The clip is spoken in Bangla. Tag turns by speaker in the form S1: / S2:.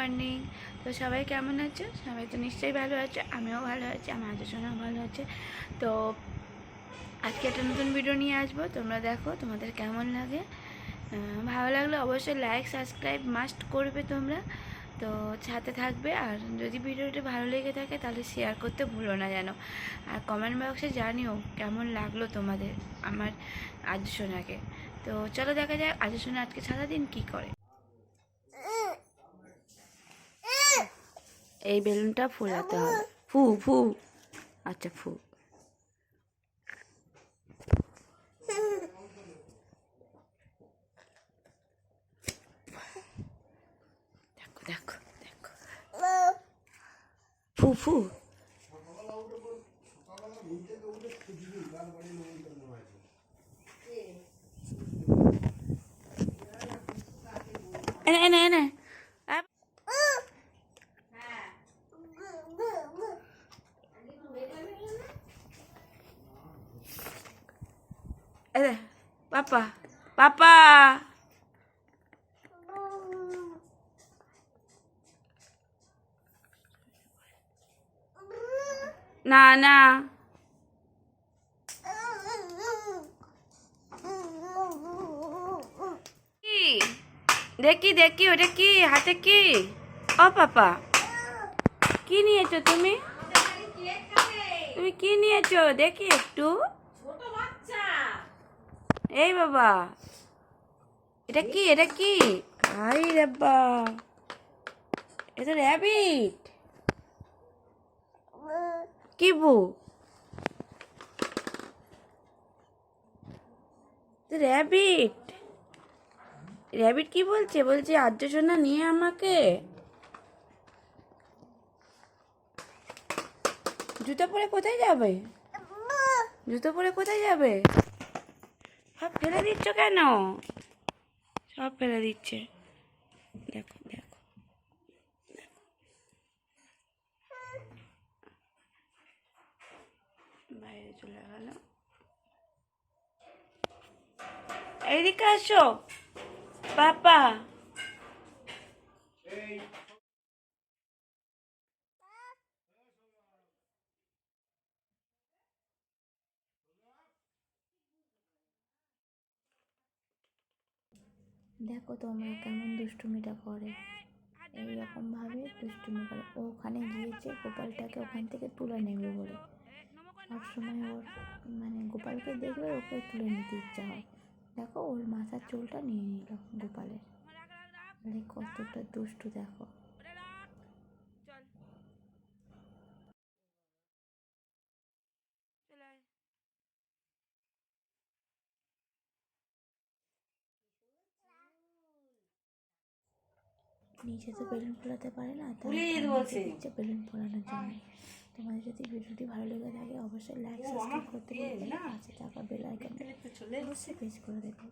S1: মর্নিং তো সবাই কেমন আছো? সবাই তো নিশ্চয়ই ভালো আছে, আমিও ভালো আছি, আমার আলোচনাও ভালো আছে। তো আজকে একটা নতুন ভিডিও নিয়ে আসব। তোমরা দেখো তোমাদের কেমন লাগে। ভালো লাগলে অবশ্যই লাইক সাবস্ক্রাইব মাস্ট করবে তোমরা। তো সাথে থাকবে, আর যদি ভিডিওটি ভালো লেগে থাকে তাহলে শেয়ার করতে ভুলো না যেন। আর কমেন্ট বক্সে জানিও কেমন লাগল তোমাদের, আমার আজ তো চলো দেখা যাক আজ সোনা আজকে সারাদিন কি করে। এই বেলুনটা ফুলাতে হবে। ফু ফু। আচ্ছা ফু। দেখো দেখো দেখো। ফু ফু। এনে এনে এনে আপ। এনে পাপা পাপা না না দেখি দেখি ওটা কি হাতে কি ও পাপা কি নিয়েছো তুমি তুমি কি নিয়েছো দেখি একটু এই বাবা। এটা কি? এটা কি? আই রাব্বা। এটা র্যাবিট। কি বু? র্যাবিট। র্যাবিট কি বলছে? বলছে আর্য সোনা, নিয়ে আমাকে। জুতো পরে কোথায় যাবে? জুতো পরে কোথায় যাবে? সব ফেলে দিচ্ছ কেন সব ফেলে দিচ্ছে দেখো দেখো বাইরে চলে গেল এইদিকে আসো পাপা
S2: দেখো তোমরা কেমন দুষ্টুমিটা করে। এইরকমভাবে দুষ্টুমি করে। ও ওখানে গিয়েছে, গোপালটাকে ওখান থেকে তুলে নেবে বলে। সবসময় ওর মানে গোপালকে দেখলে ওকে তুলে নিতে ইচ্ছা হয়। দেখো ওর মাথার চুলটা নিয়ে নিল গোপালের। মানে কতটা দুষ্টু দেখো। নিচে তো বেলুন ফোলাতে পারে না তাই নিচে বেলুন ফোলানোর জন্য। তোমাদের যদি ভিডিওটি ভালো লেগে থাকে অবশ্যই লাইক সাবস্ক্রাইব করতে পারবে না। পাশে টাকা বেল আইকনটা অবশ্যই প্রেস করে দেবে